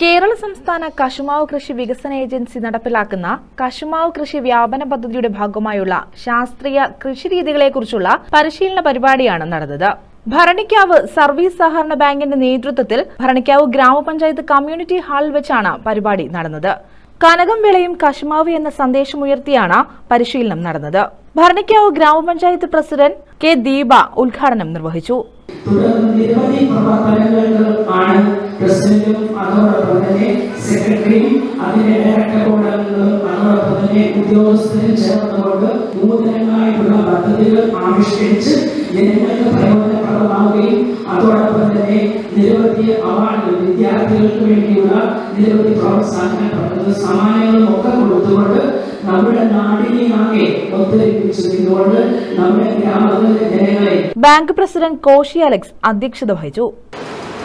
കേരള സംസ്ഥാന കശുമാവ് കൃഷി വികസന ഏജൻസി നടപ്പിലാക്കുന്ന കശുമാവ് കൃഷി വ്യാപന പദ്ധതിയുടെ ഭാഗമായുള്ള ശാസ്ത്രീയ കൃഷിരീതികളെക്കുറിച്ചുള്ള പരിശീലന പരിപാടിയാണ് നടന്നത്. ഭരണിക്കാവ് സർവീസ് സഹകരണ ബാങ്കിന്റെ നേതൃത്വത്തിൽ ഭരണിക്കാവ് ഗ്രാമപഞ്ചായത്ത് കമ്മ്യൂണിറ്റി ഹാളിൽ വെച്ചാണ് പരിപാടി നടന്നത്. കനകം വിളയും കശുമാവ് എന്ന സന്ദേശമുയർത്തിയാണ് പരിശീലനം നടന്നത്. ഭരണിക്കാവ് ഗ്രാമപഞ്ചായത്ത് പ്രസിഡന്റ് കെ ദീപ ഉദ്ഘാടനം നിർവഹിച്ചു. സെക്രട്ടറിയും അതിന്റെ ഡയറക്ടർ ബോർഡ് അതോടൊപ്പം തന്നെ ഉദ്യോഗസ്ഥരും ചേർന്നുകൊണ്ട് നൂതനമായിട്ടുള്ള പദ്ധതികൾ ആവിഷ്കരിച്ച് ജനങ്ങൾക്ക് പ്രയോജനപ്രദമാവുകയും അതോടൊപ്പം തന്നെ നിരവധി അവാർഡുകൾ വിദ്യാർത്ഥികൾക്ക് വേണ്ടിയുള്ള നിരവധി പ്രോത്സാഹന പദ്ധതി സമ്മാനങ്ങളും ഒക്കെ കൊടുത്തുകൊണ്ട് നമ്മുടെ നാടിനെ ആകെ ഒത്തൊരുമിച്ച് നമ്മുടെ ഗ്രാമത്തിലെ ജനങ്ങളെ ബാങ്ക് പ്രസിഡന്റ് കോശി അലക്സ് അധ്യക്ഷത വഹിച്ചു.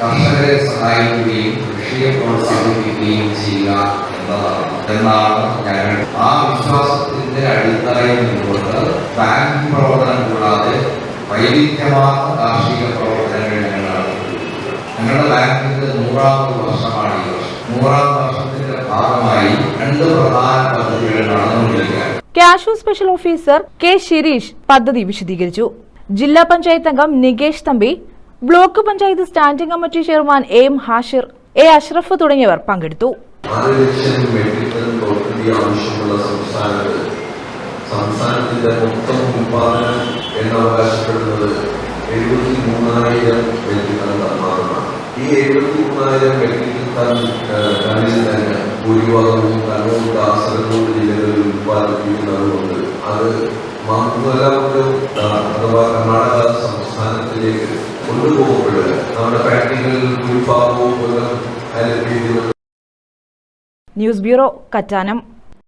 കർഷകരെ സഹായിക്കുകയും കൃഷിയെ പ്രോത്സാഹിപ്പിക്കുകയും ചെയ്യുക എന്നതാണ് എന്നാണ് ഞങ്ങൾ ആ വിശ്വാസത്തിന്റെ അടിത്തറയിൽ നിന്നുകൊണ്ട് ബാങ്ക് പ്രവർത്തനം കൂടാതെ വൈവിധ്യമാർന്ന കാർഷിക പ്രവർത്തനങ്ങൾ ഞങ്ങൾ നടത്തുന്നു ഞങ്ങളുടെ ബാങ്കിന്റെ നൂറാമത് വർഷമാണ് ഈ വർഷം നൂറാം വർഷത്തിന്റെ ഭാഗമായി രണ്ട് പ്രധാന പദ്ധതികൾ നടന്നുകൊണ്ടിരിക്കുകയാണ് cashew special officer K Shirish പദ്ധതി വിശദീകരിച്ചു. ജില്ലാ പഞ്ചായത്ത് അംഗം Nikesh Thampi block panchayat standing committee chairman M Hashir A Ashraf തുടങ്ങിയവർ പങ്കെടുത്തു. സംസ്ഥാനത്തിന്റെ മൊത്തം ഉൽപാദനം എന്നവകാശപ്പെടുന്നത് എഴുപത്തി മൂന്നായിരം മെട്രിക് ഈ എഴുപത്തി മൂന്നായിരം മെട്രിക് തന്നെ ഭൂരിഭാഗവും കണ്ണൂർ കാസർഗോഡ് ജില്ലകളിൽ ഉൽപ്പാദിപ്പിക്കുന്നതുകൊണ്ട് അത് മംഗലം അഥവാ കർണാടക സംസ്ഥാനത്തിലേക്ക് കൊണ്ടുപോകുമ്പോൾ ന്യൂസ് ബ്യൂറോ കറ്റാനം.